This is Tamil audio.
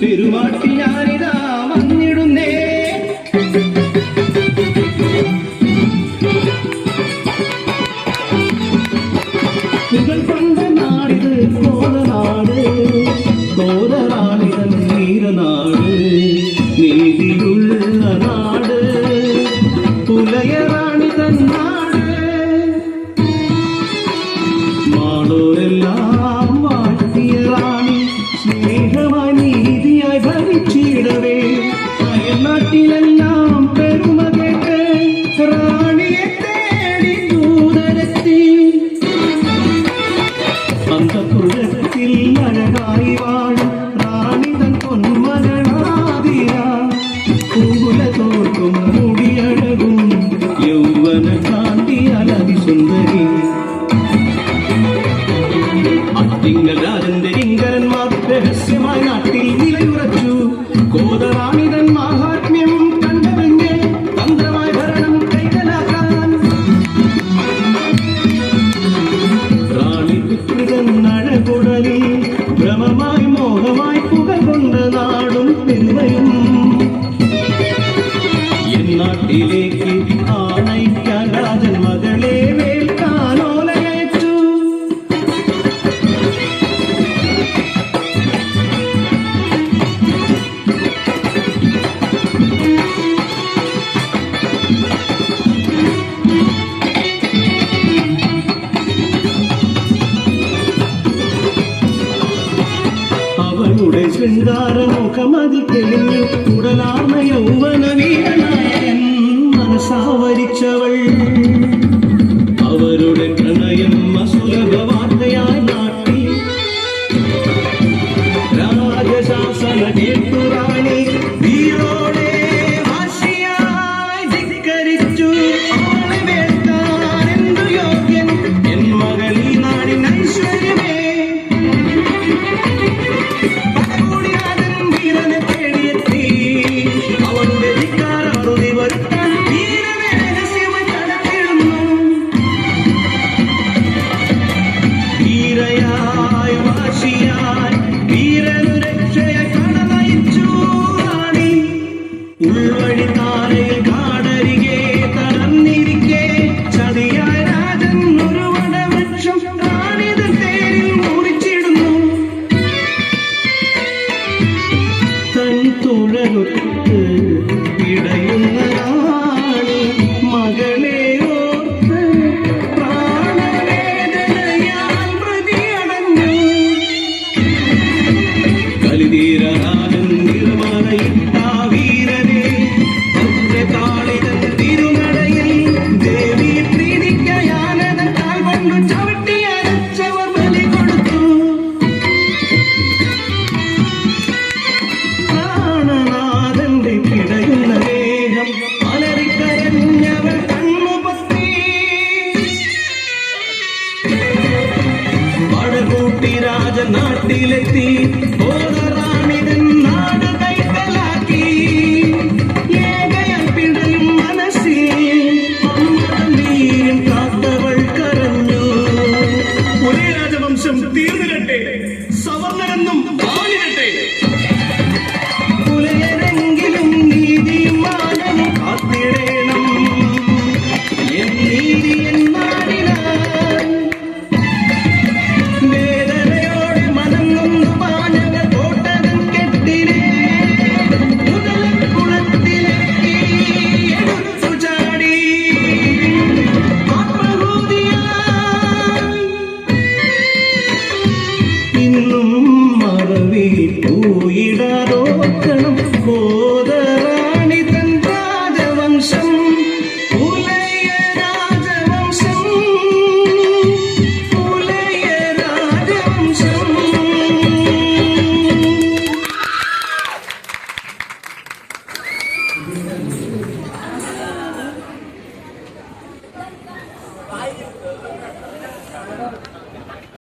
പെരുമാട്ടിയാരിതാ വന്നിടുന്നേ നിങ്ങൾ நாட்டிலேக்கு ஆணை தியாகராஜன் மகளே வேல் காணோலையேற்று அவளுடைய சிங்கார முகமதி தெளிவு உடலாமையோ உலகுக்கு ராஜ நாட்டிலை தீ. போல എന്നും മറവി പൂയിടാതോക്കണം ബോധറാണി തൻ രാജവംശം പുലയ രാജവംശം പുലയ രാജവംശം